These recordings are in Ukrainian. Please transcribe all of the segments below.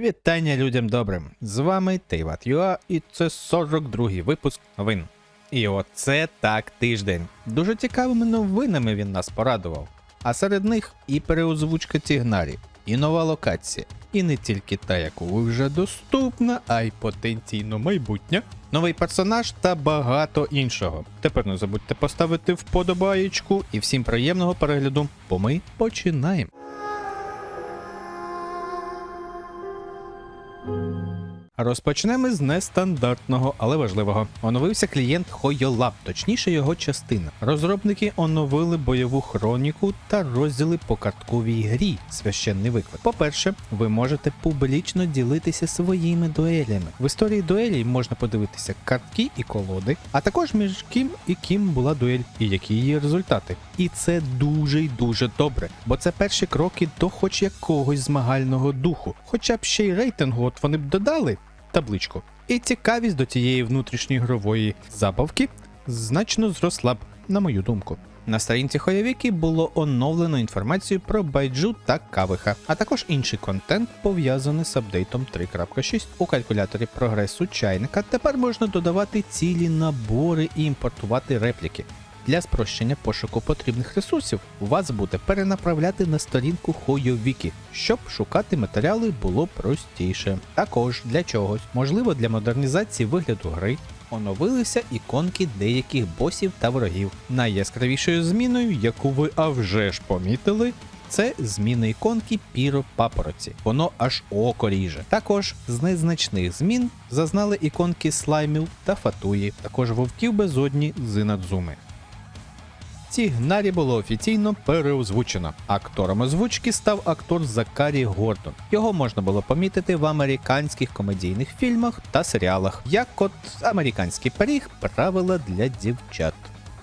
Вітання людям добрим! З вами Тейват Юа, і це 42-й випуск новин. І оце так тиждень. Дуже цікавими новинами він нас порадував. А серед них і переозвучка Тігнарі, і нова локація, і не тільки та, яку вже доступна, а й потенційно майбутня, новий персонаж та багато іншого. Тепер не забудьте поставити вподобаєчку і всім приємного перегляду, бо ми починаємо. Розпочнемо з нестандартного, але важливого. Оновився клієнт HoYoLab, точніше його частина. Розробники оновили бойову хроніку та розділи по картковій грі. Священний виклик. По-перше, ви можете публічно ділитися своїми дуелями. В історії дуелей можна подивитися картки і колоди, а також між ким і ким була дуель, і які її результати. І це дуже й дуже добре, бо це перші кроки до хоч якогось змагального духу. Хоча б ще й рейтингу, от вони б додали табличку. І цікавість до цієї внутрішньоігрової забавки значно зросла б, на мою думку. На сторінці Хоявіки було оновлено інформацію про байджу та кавиха, а також інший контент пов'язаний з апдейтом 3.6. У калькуляторі прогресу чайника тепер можна додавати цілі набори і імпортувати репліки. Для спрощення пошуку потрібних ресурсів вас буде перенаправляти на сторінку Хойовіки, щоб шукати матеріали було простіше. Також для чогось, можливо, для модернізації вигляду гри, оновилися іконки деяких босів та ворогів. Найяскравішою зміною, яку ви а вже ж помітили, це зміна іконки Піро Папороці. Воно аж око ріже. Також з незначних змін зазнали іконки слаймів та фатуї, також вовків безодні з Інадзуми. Тігнарі було офіційно переозвучено. Актором озвучки став актор Закарі Гордон. Його можна було помітити в американських комедійних фільмах та серіалах, як от американський пиріг правила для дівчат.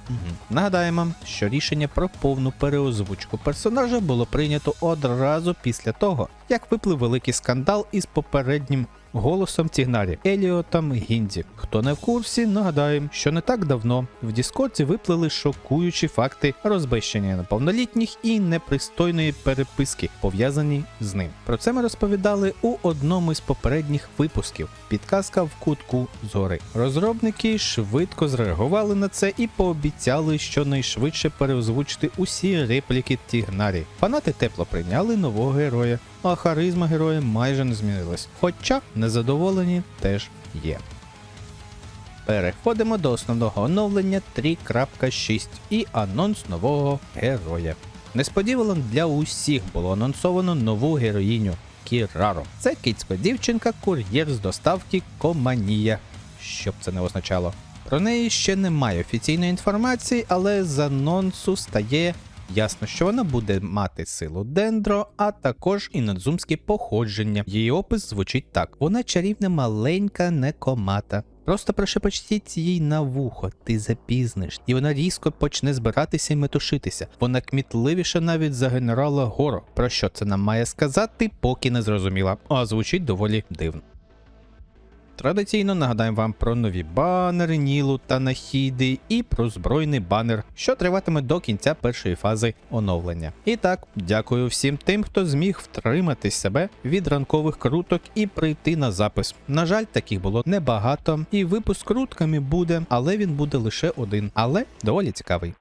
Угу. Нагадаємо, що рішення про повну переозвучку персонажа було прийнято одразу після того, як виплив великий скандал із попереднім голосом Тігнарі Еліотом Гінді. Хто не в курсі, нагадаємо, що не так давно в Діскорді виплили шокуючі факти розбещення неповнолітніх і непристойної переписки, пов'язані з ним. Про це ми розповідали у одному із попередніх випусків. Підказка в кутку згори. Розробники швидко зреагували на це і пообіцяли щонайшвидше переозвучити усі репліки Тігнарі. Фанати тепло прийняли нового героя, а харизма героя майже не змінилась. Хоча незадоволені теж є. Переходимо до основного оновлення 3.6 і анонс нового героя. Несподівано для усіх було анонсовано нову героїню Кіраро. Це кицька дівчинка, кур'єр з доставки Команія. Що б це не означало. Про неї ще немає офіційної інформації, але з анонсу стає Ясно, що вона буде мати силу дендро, а також і надзумське походження. Її опис звучить так: вона чарівна маленька некомата. Просто прошепочтіть їй на вухо, ти запізниш, і вона різко почне збиратися і метушитися. Вона кмітливіша навіть за генерала Горо. Про що це нам має сказати, поки не зрозуміла, а звучить доволі дивно. Традиційно нагадаємо вам про нові банери, Нілу та Нахіди і про збройний банер, що триватиме до кінця першої фази оновлення. І так, дякую всім тим, хто зміг втримати себе від ранкових круток і прийти на запис. На жаль, таких було небагато, і випуск крутками буде, але він буде лише один, але доволі цікавий.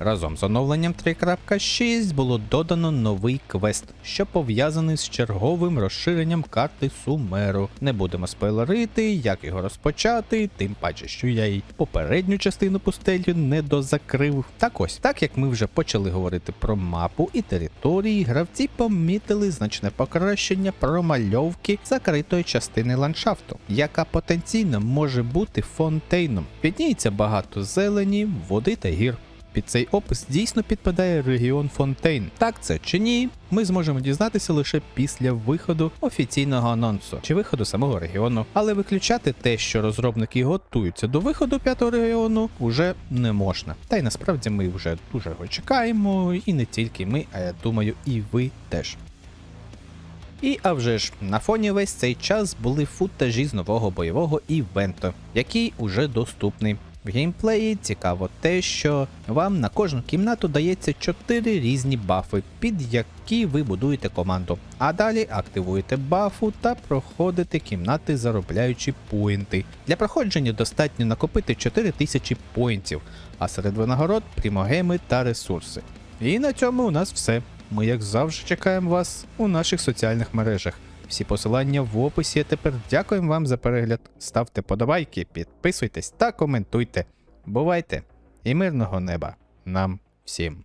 Разом з оновленням 3.6 було додано новий квест, що пов'язаний з черговим розширенням карти Сумеру. Не будемо спойлерити, як його розпочати, тим паче, що я й попередню частину пустелю не дозакрив. Так ось, так як ми вже почали говорити про мапу і території, гравці помітили значне покращення промальовки закритої частини ландшафту, яка потенційно може бути фонтейном. Підніється багато зелені, води та гір. Під цей опис дійсно підпадає регіон Фонтейн. Так це чи ні, ми зможемо дізнатися лише після виходу офіційного анонсу чи виходу самого регіону. Але виключати те, що розробники готуються до виходу п'ятого регіону, уже не можна. Та й насправді ми вже дуже його чекаємо, і не тільки ми, а я думаю, і ви теж. І а вже ж, на фоні весь цей час були футажі з нового бойового івенту, який уже доступний. В геймплеї цікаво те, що вам на кожну кімнату дається 4 різні бафи, під які ви будуєте команду. А далі активуєте бафу та проходите кімнати, заробляючи поінти. Для проходження достатньо накопити 4000 поінтів, а серед винагород прімогеми та ресурси. І на цьому у нас все. Ми, як завжди, чекаємо вас у наших соціальних мережах. Всі посилання в описі. Тепер дякуємо вам за перегляд. Ставте подобайки, підписуйтесь та коментуйте. Бувайте і мирного неба нам всім.